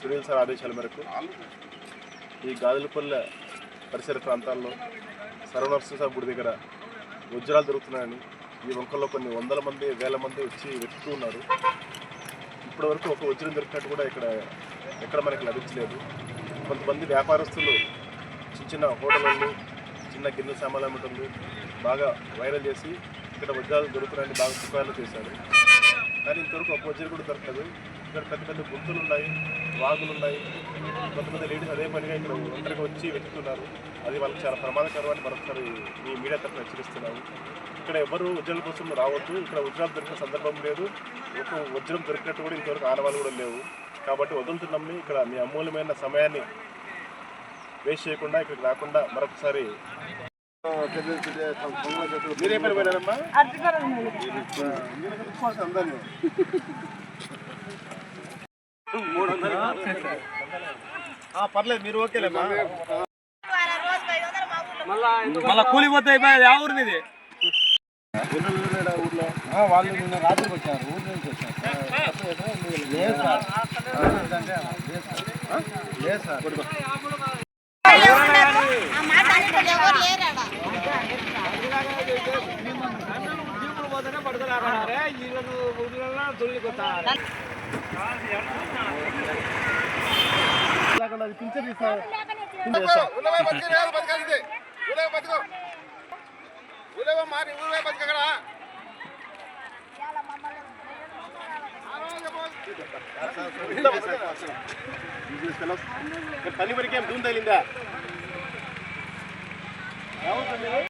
Sunil sir ఆదేశాల మేరకు ఈ గాజులపల్లె పరిసర ప్రాంతాల్లో సర్వనర్సింహ గుడి దగ్గర వజ్రాలు దొరుకుతున్నాయని ఈ వంకల్లో కొన్ని వందల మంది వేల మంది వచ్చి వెతుకుతూ ఉన్నారు. ఇప్పటివరకు ఒక వజ్రం దొరికినట్టు కూడా ఇక్కడ ఎక్కడ మనకి లభించలేదు. కొంతమంది వ్యాపారస్తులు చిన్న చిన్న హోటళ్ళు చిన్న గిన్నె సామాన్లు అమ్మటంలు బాగా వైరల్ చేసి ఇక్కడ వజ్రాలు దొరుకుతున్నాయని బాగా పుకార్లు చేశారు. కానీ ఇంతవరకు ఒక వజ్రం కూడా దొరకదు ఇక్కడ పెద్ద పెద్ద గుంతులు ఉన్నాయి వాగులు ఉన్నాయి కొంతమంది లేడీస్ అదే పనిగా ఇక్కడ ఒంటరిగా వచ్చి వెతుకుతున్నారు. అది వాళ్ళకి చాలా ప్రమాదకరం అని మరొకసారి మీ మీడియా తరఫున హెచ్చరిస్తున్నాము. ఇక్కడ ఎవరు వజ్రాల కోసం రావద్దు. ఇక్కడ ఉద్యోగాలు దొరికిన సందర్భం లేదు. ఒక వజ్రం దొరికినట్టు కూడా ఇంతవరకు ఆనవాళ్ళు కూడా లేవు. కాబట్టి వదులుతున్నాం ఇక్కడ మీ అమూల్యమైన సమయాన్ని వేస్ట్ చేయకుండా ఇక్కడికి రాకుండా మరొకసారి మీరే పని పోయినారమ్మా అందరినీ మూడు వందలు ఆ, పర్లేదు మీరు ఓకేలేమ్మా మళ్ళా కూలిపోతే అయిపోయాది ఆ ఊరి మీది ఊర్లో వాళ్ళు నిన్న రాత్రికి వచ్చారు ఊరి నుంచి వచ్చారు లేదు సార్ లేదు సార్ పింఛన్ ఇస్తా ఉలవే బతికి బతకాలి ఉలవే బతుకు. ఉలవే మారి ఉలవే బతకగడా పని వరకేం దూరం